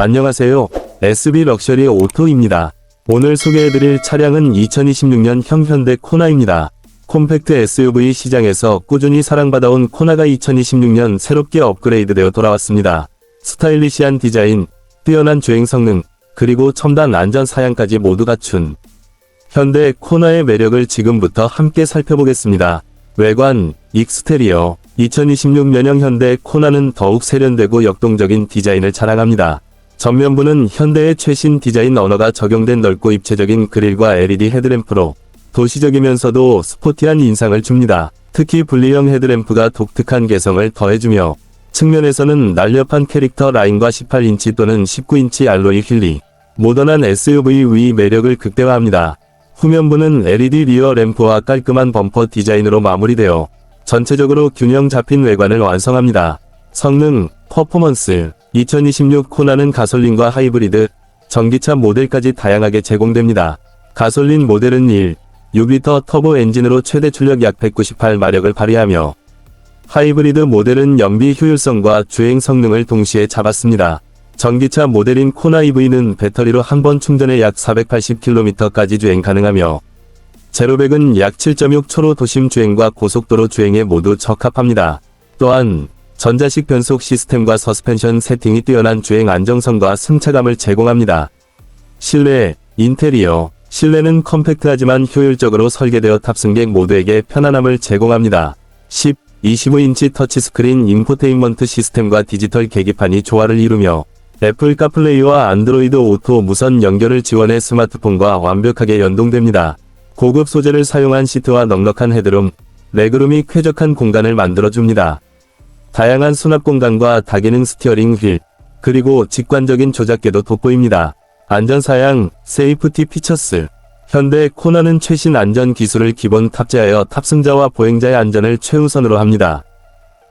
안녕하세요. SB 럭셔리 오토입니다. 오늘 소개해드릴 차량은 2026년 형 현대 코나입니다. 콤팩트 SUV 시장에서 꾸준히 사랑받아온 코나가 2026년 새롭게 업그레이드되어 돌아왔습니다. 스타일리시한 디자인, 뛰어난 주행 성능, 그리고 첨단 안전 사양까지 모두 갖춘 현대 코나의 매력을 지금부터 함께 살펴보겠습니다. 외관, 익스테리어 2026년형 현대 코나는 더욱 세련되고 역동적인 디자인을 자랑합니다. 전면부는 현대의 최신 디자인 언어가 적용된 넓고 입체적인 그릴과 LED 헤드램프로 도시적이면서도 스포티한 인상을 줍니다. 특히 분리형 헤드램프가 독특한 개성을 더해주며 측면에서는 날렵한 캐릭터 라인과 18인치 또는 19인치 알로이 휠리, 모던한 SUV의 매력을 극대화합니다. 후면부는 LED 리어 램프와 깔끔한 범퍼 디자인으로 마무리되어 전체적으로 균형 잡힌 외관을 완성합니다. 성능, 퍼포먼스, 2026 코나는 가솔린과 하이브리드, 전기차 모델까지 다양하게 제공됩니다. 가솔린 모델은 1, 6리터 터보 엔진으로 최대 출력 약 198마력을 발휘하며 하이브리드 모델은 연비 효율성과 주행 성능을 동시에 잡았습니다. 전기차 모델인 코나 EV는 배터리로 한 번 충전에 약 480km까지 주행 가능하며 제로백은 약 7.6초로 도심 주행과 고속도로 주행에 모두 적합합니다. 또한 전자식 변속 시스템과 서스펜션 세팅이 뛰어난 주행 안정성과 승차감을 제공합니다. 실내, 인테리어, 실내는 컴팩트하지만 효율적으로 설계되어 탑승객 모두에게 편안함을 제공합니다. 10, 25인치 터치스크린 인포테인먼트 시스템과 디지털 계기판이 조화를 이루며 애플 카플레이와 안드로이드 오토 무선 연결을 지원해 스마트폰과 완벽하게 연동됩니다. 고급 소재를 사용한 시트와 넉넉한 헤드룸, 레그룸이 쾌적한 공간을 만들어줍니다. 다양한 수납 공간과 다기능 스티어링 휠, 그리고 직관적인 조작계도 돋보입니다. 안전사양, 세이프티 피처스. 현대 코나는 최신 안전 기술을 기본 탑재하여 탑승자와 보행자의 안전을 최우선으로 합니다.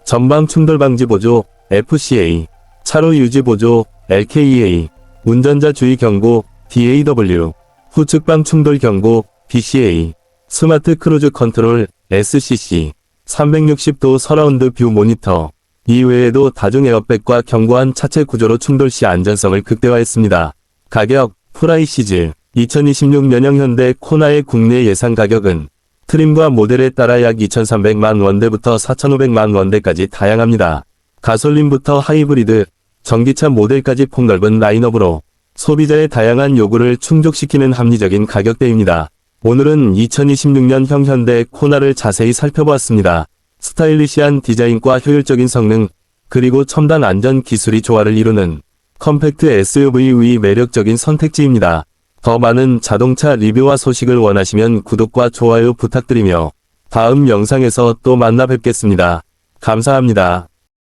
전방 충돌 방지 보조, FCA, 차로 유지 보조, LKEA, 운전자 주의 경고, DAW, 후측방 충돌 경고, BCA, 스마트 크루즈 컨트롤, SCC, 360도 서라운드 뷰 모니터, 이외에도 다중 에어백과 견고한 차체 구조로 충돌 시 안전성을 극대화했습니다. 가격, 프라이시즈, 2026년형 현대 코나의 국내 예상 가격은 트림과 모델에 따라 약 2,300만 원대부터 4,500만 원대까지 다양합니다. 가솔린부터 하이브리드, 전기차 모델까지 폭넓은 라인업으로 소비자의 다양한 요구를 충족시키는 합리적인 가격대입니다. 오늘은 2026년 형 현대 코나를 자세히 살펴보았습니다. 스타일리시한 디자인과 효율적인 성능, 그리고 첨단 안전 기술이 조화를 이루는 컴팩트 SUV의 매력적인 선택지입니다. 더 많은 자동차 리뷰와 소식을 원하시면 구독과 좋아요 부탁드리며 다음 영상에서 또 만나 뵙겠습니다. 감사합니다.